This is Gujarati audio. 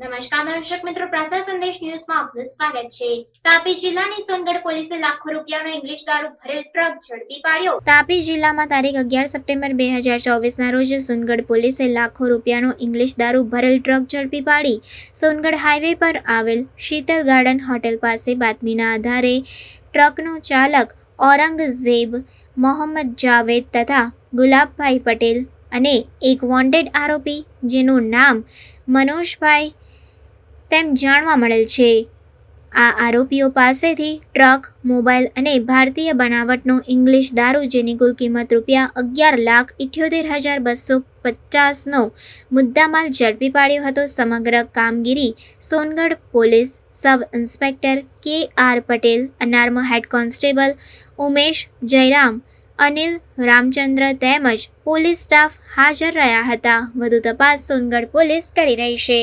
નમસ્કાર દર્શક મિત્રો પ્રાર્થના સંદેશ ન્યૂઝમાં આપનું સ્વાગત છે. તાપી જિલ્લાની સોનગઢ પોલીસે લાખો રૂપિયાનો ઇંગ્લિશ દારૂ ભરેલ ટ્રક ઝડપી પાડ્યો. તાપી જિલ્લામાં તારીખ અગિયાર સપ્ટેમ્બર બે હજાર ચોવીસના રોજ સોનગઢ પોલીસે લાખો રૂપિયાનો ઇંગ્લિશ દારૂ ભરેલ ટ્રક ઝડપી પાડી. સોનગઢ હાઈવે પર આવેલ શીતલ ગાર્ડન હોટેલ પાસે બાતમીના આધારે ટ્રકનો ચાલક ઔરંગઝેબ, મોહમ્મદ જાવેદ તથા ગુલાબભાઈ પટેલ અને એક વોન્ટેડ આરોપી જેનું નામ મનોજભાઈ તેમ જાણવા મળેલ છે. આ આરોપીઓ પાસેથી ટ્રક, મોબાઈલ અને ભારતીય બનાવટનો ઇંગ્લિશ દારૂ જેની કુલ કિંમત રૂપિયા અગિયાર લાખ ઇઠ્યોતેર હજાર બસો પચાસનો મુદ્દામાલ ઝડપી પાડ્યો હતો. સમગ્ર કામગીરી Songadh police sub inspector K R Patel, unarmed head constable Umesh Jayram, Anil Ramchandra તેમજ પોલીસ સ્ટાફ હાજર રહ્યા હતા. વધુ તપાસ સોનગઢ પોલીસ કરી રહી છે.